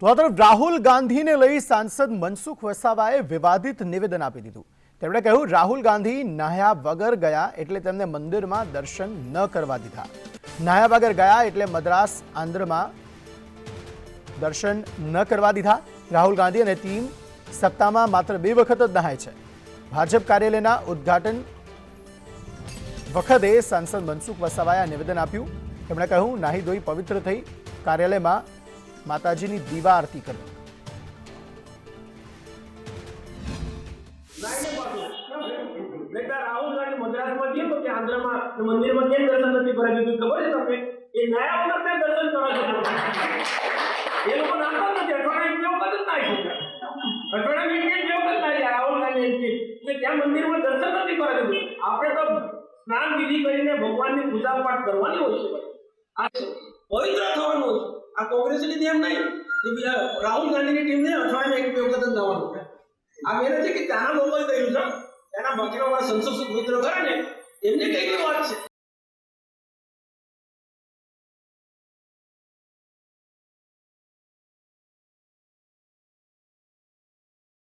તો આ તરફ રાહુલ ગાંધીને લઈ સાંસદ મનસુખ વસાવાએ વિવાદિત નિવેદન આપી દીધું. તેમણે કહ્યું, રાહુલ ગાંધી નાહ્યા વગર ગયા એટલે તેમને મંદિરમાં દર્શન ન કરવા દીધા. નાહ્યા વગર ગયા એટલે મદ્રાસ આંધ્રમાં દર્શન ન કરવા દીધા. રાહુલ ગાંધી અને ટીમ સત્તામાં માત્ર બે વખત જ નહાય છે. ભાજપ કાર્યાલયના ઉદ્ઘાટન વખતે સાંસદ મનસુખ વસાવાએ નિવેદન આપ્યું. તેમણે કહ્યું, નાહી ધોઈ પવિત્ર થઈ કાર્યાલયમાં માતાજીની દીવા આરતી કરી. મંદિરમાં દર્શન નથી આપણે તો સ્નાન વિધિ કરીને ભગવાનની પૂજા પાઠ કરવાની હોય છે. પવિત્ર થવાનું હોય છે. આ કોંગ્રેસની નિયમ નહીં રાહુલ ગાંધીની ટીમને અઠવાડિયામાં એક બે વખત જ નવાનું છે. આ મેરે છે કે ત્યાંના લોકોએ કહ્યું છે. એના બાકીના સંસદ મિત્રો કરે ને, એમને કઈ વાત છે?